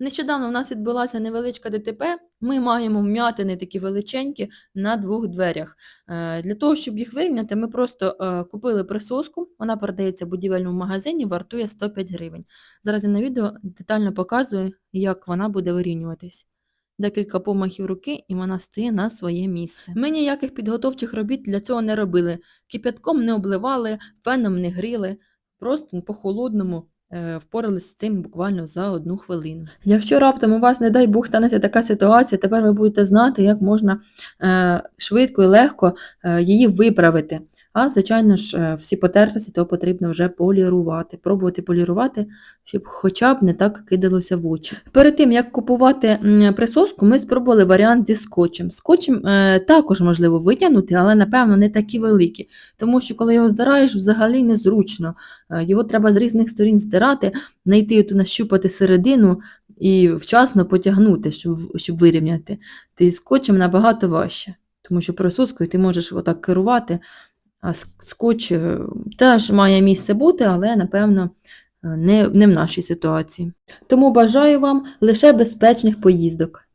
Нещодавно в нас відбулася невеличка ДТП. Ми маємо вм'ятини такі величенькі на двох дверях. Е, Для того, щоб їх вирівняти, ми просто е, купили присоску. Вона продається в будівельному магазині, вартує 105 гривень. Зараз я на відео детально показую, як вона буде вирівнюватись. Декілька помахів руки, і вона стає на своє місце. Ми ніяких підготовчих робіт для цього не робили. Кип'ятком не обливали, феном не гріли, просто по-холодному е, впоралися з цим буквально за одну хвилину. Якщо раптом у вас, не дай Бог, станеться така ситуація, тепер ви будете знати, як можна е, швидко і легко е, її виправити. А, звичайно ж, е, всі потертості, то потрібно вже полірувати, пробувати полірувати, щоб хоча б не так кидалося в очі. Перед тим, як купувати присоску, ми спробували варіант зі скотчем. Скотчем е, також можливо витягнути, але, напевно, не такі великі, тому що коли його здираєш, взагалі незручно. Е, Його треба з різних сторін здирати, знайти ту нащупати середину і вчасно потягнути, щоб, щоб вирівняти. Ти скотчем набагато важче, тому що присоскою ти можеш отак керувати, а скотч е, теж має місце бути, але, напевно, е, не, не в нашій ситуації. Тому бажаю вам лише безпечних поїздок.